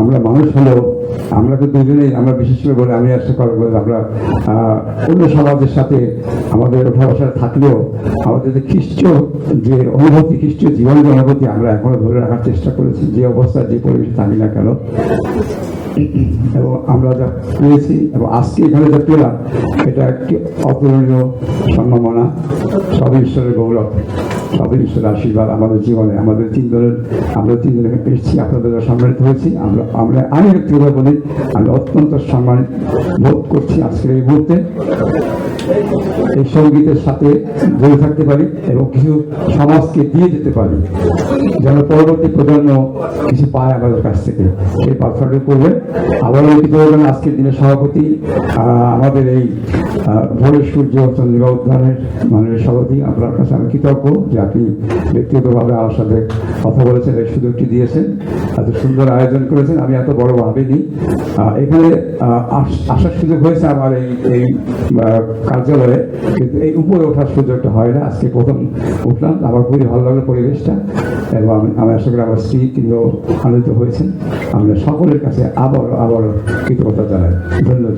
আমরা মানুষ হলেও আমরা তো দুজনেই, আমরা বিশেষ করে বলে আমি কথা বলি আমরা অন্য সমাজের সাথে আমাদের ওঠা বসা থাকলেও আমাদের যে খ্রিস্টীয় যে অনুভূতি, খ্রিস্টীয় জীবনের অনুভূতি আমরা এখনও ধরে রাখার চেষ্টা করেছি, যে অবস্থা, যে পরিবেশে থাকি না কেন। এবং আমরা যা পেয়েছি এবং আজকে এখানে যা পেলাম, এটা একটি অতুলনীয় সম্ভাবনা। সব ঈশ্বরের গৌরব। সবই ঈশ্বরের আশীর্বাদ আমাদের জীবনে, আমাদের তিনজনের আমরা তিনজন এখানে এসেছি, আপনাদের সম্মানিত হয়েছি। আমরা আমরা, আমি ব্যক্তিগত বলি আমি অত্যন্ত সম্মান বোধ করছি আজকের এই মুহূর্তে। এই সঙ্গীতের সাথে জড়িয়ে থাকতে পারি এবং কিছু সমাজকে দিয়ে যেতে পারি। যেন পরবর্তী প্রজন্ম কিছু পায় আমাদের কাছ থেকে। সেই প্রার্থনাটা করবেন আবার লিখিত হবেন আজকের দিনে সভাপতি আমাদের এই ভোরের সূর্য চন্দ্রিকা উদ্যানের মাননীয় সভাপতি, আপনার কাছে আমি কৃতজ্ঞ। যে আপনি ব্যক্তিগতভাবে আমার সাথে কথা বলেছেন এই সুযোগটি দিয়েছেন, এত সুন্দর আয়োজন করেছেন, আমি এত বড় ভাবিনি। এখানে আসার সুযোগ হয়েছে আমার এই এই কার্যালয়ে, কিন্তু এই উপরে ওঠার সুযোগটা হয় না। আজকে প্রথম উঠলাম, আমার খুবই ভালো লাগল পরিবেশটা, এবং আমি আমি আশা করি আমার স্ত্রী তিনিও আনন্দিত হয়েছেন। আমরা সকলের কাছে আবার আবার কৃতজ্ঞতা জানাই। ধন্যবাদ।